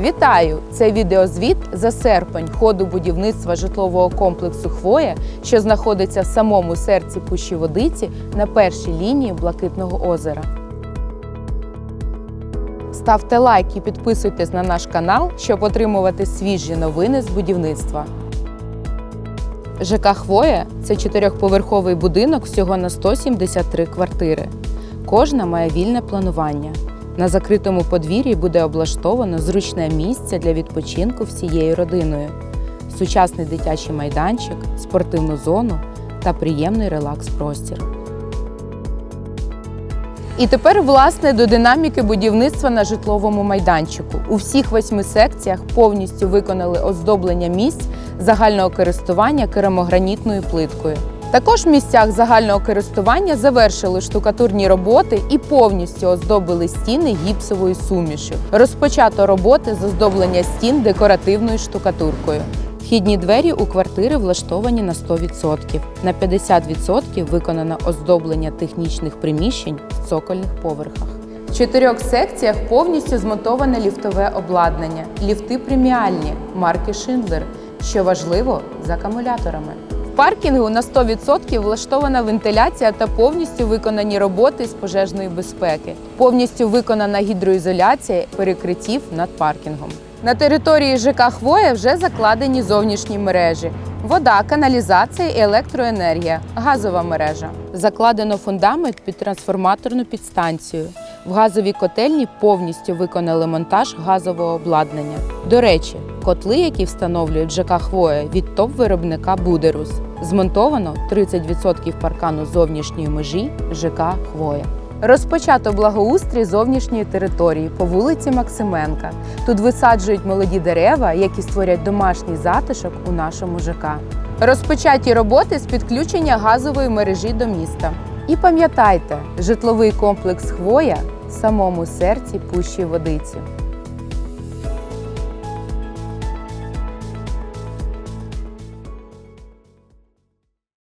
Вітаю! Це відеозвіт за серпень ходу будівництва житлового комплексу Хвоя, що знаходиться в самому серці Пущі Водиці на першій лінії Блакитного озера. Ставте лайк і підписуйтесь на наш канал, щоб отримувати свіжі новини з будівництва. ЖК Хвоя це чотирьохповерховий будинок всього на 173 квартири. Кожна має вільне планування. На закритому подвір'ї буде облаштовано зручне місце для відпочинку всією родиною, сучасний дитячий майданчик, спортивну зону та приємний релакс-простір. І тепер, власне, до динаміки будівництва на житловому майданчику. У всіх восьми секціях повністю виконали оздоблення місць загального користування керамогранітною плиткою. Також в місцях загального користування завершили штукатурні роботи і повністю оздобили стіни гіпсовою сумішю. Розпочато роботи з оздоблення стін декоративною штукатуркою. Вхідні двері у квартири влаштовані на 100%. На 50% виконано оздоблення технічних приміщень в цокольних поверхах. В чотирьох секціях повністю змонтоване ліфтове обладнання, ліфти преміальні марки Шиндлер, що важливо з акумуляторами. Паркінгу на 100% влаштована вентиляція та повністю виконані роботи з пожежної безпеки. Повністю виконана гідроізоляція перекриттів над паркінгом. На території ЖК Хвоя вже закладені зовнішні мережі: вода, каналізація і електроенергія, газова мережа. Закладено фундамент під трансформаторну підстанцію. В газовій котельні повністю виконали монтаж газового обладнання. До речі, котли, які встановлюють ЖК Хвоя від топ-виробника Будерус. Змонтовано 30% паркану зовнішньої межі ЖК Хвоя. Розпочато благоустрій зовнішньої території по вулиці Максименка. Тут висаджують молоді дерева, які створять домашній затишок у нашому ЖК. Розпочаті роботи з підключення газової мережі до міста. І пам'ятайте, житловий комплекс Хвоя в самому серці Пущі Водиці.